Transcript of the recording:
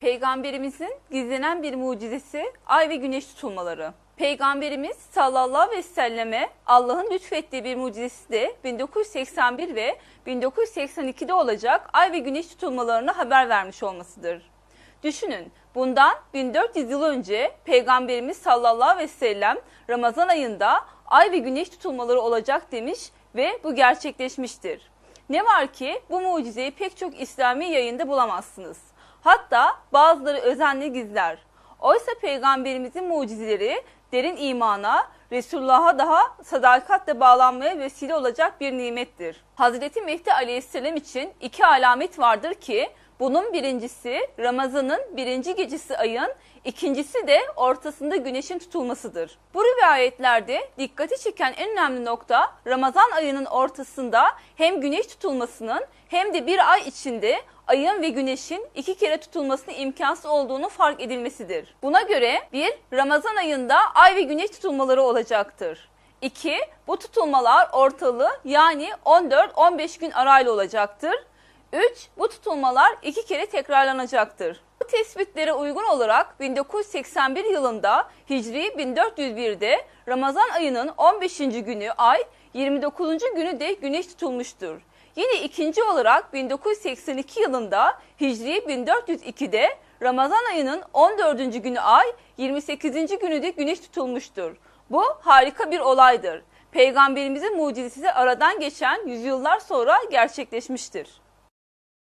Peygamberimizin gizlenen bir mucizesi ay ve güneş tutulmaları. Peygamberimiz sallallahu aleyhi ve selleme Allah'ın lütfettiği bir mucizesi de 1981 ve 1982'de olacak ay ve güneş tutulmalarına haber vermiş olmasıdır. Düşünün bundan 1400 yıl önce Peygamberimiz sallallahu aleyhi ve sellem Ramazan ayında ay ve güneş tutulmaları olacak demiş ve bu gerçekleşmiştir. Ne var ki bu mucizeyi pek çok İslami yayında bulamazsınız. Hatta bazıları özenle gizler. Oysa peygamberimizin mucizeleri derin imana, Resulullah'a daha sadakatle bağlanmaya vesile olacak bir nimettir. Hazreti Mehdi Aleyhisselam için iki alamet vardır ki bunun birincisi Ramazan'ın birinci gecesi ayın, ikincisi de ortasında güneşin tutulmasıdır. Bu rivayetlerde dikkati çeken en önemli nokta Ramazan ayının ortasında hem güneş tutulmasının hem de bir ay içinde ayın ve güneşin iki kere tutulmasının imkansız olduğunu fark edilmesidir. Buna göre bir Ramazan ayında ay ve güneş tutulmaları olacaktır. 2. Bu tutulmalar ortalı yani 14-15 gün arayla olacaktır. 3. Bu tutulmalar iki kere tekrarlanacaktır. Bu tespitlere uygun olarak 1981 yılında Hicri 1401'de Ramazan ayının 15. günü ay, 29. günü de güneş tutulmuştur. Yine ikinci olarak 1982 yılında Hicri 1402'de Ramazan ayının 14. günü ay, 28. günü de güneş tutulmuştur. Bu harika bir olaydır. Peygamberimizin mucizesi aradan geçen yüzyıllar sonra gerçekleşmiştir.